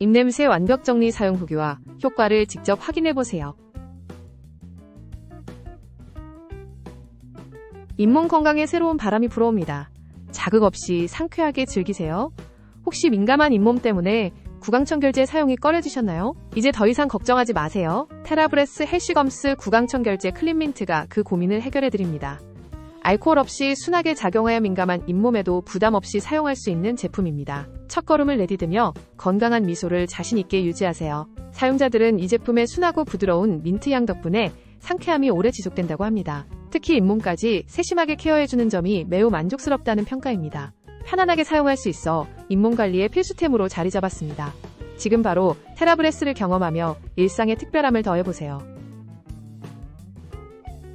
입냄새 완벽 정리 사용 후기와 효과를 직접 확인해 보세요. 잇몸 건강에 새로운 바람이 불어옵니다. 자극 없이 상쾌하게 즐기세요. 혹시 민감한 잇몸 때문에 구강청결제 사용이 꺼려지셨나요? 이제 더 이상 걱정하지 마세요. 테라브레스 헬시검스 구강청결제 클린민트가 그 고민을 해결해 드립니다. 알코올 없이 순하게 작용하여 민감한 잇몸에도 부담 없이 사용할 수 있는 제품입니다. 첫걸음을 내디디며 건강한 미소를 자신 있게 유지하세요. 사용자들은 이 제품의 순하고 부드러운 민트향 덕분에 상쾌함이 오래 지속된다고 합니다. 특히 잇몸까지 세심하게 케어해주는 점이 매우 만족스럽다는 평가입니다. 편안하게 사용할 수 있어 잇몸 관리의 필수템으로 자리 잡았습니다. 지금 바로 테라브레스를 경험하며 일상의 특별함을 더해보세요.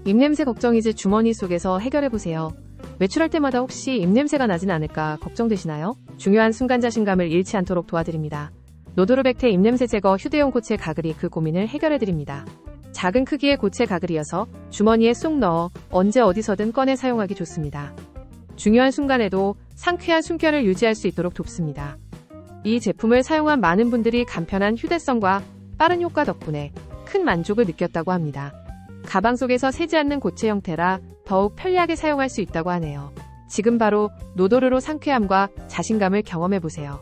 입냄새 걱정이지 주머니 속에서 해결해보세요. 외출할 때마다 혹시 입냄새가 나진 않을까 걱정되시나요? 중요한 순간 자신감을 잃지 않도록 도와드립니다. 노도르백테 입냄새 제거 휴대용 고체 가글이 그 고민을 해결해드립니다. 작은 크기의 고체 가글이어서 주머니에 쏙 넣어 언제 어디서든 꺼내 사용하기 좋습니다. 중요한 순간에도 상쾌한 숨결을 유지할 수 있도록 돕습니다. 이 제품을 사용한 많은 분들이 간편한 휴대성과 빠른 효과 덕분에 큰 만족을 느꼈다고 합니다. 가방 속에서 새지 않는 고체 형태라 더욱 편리하게 사용할 수 있다고 하네요. 지금 바로 노도르로 상쾌함과 자신감을 경험해 보세요.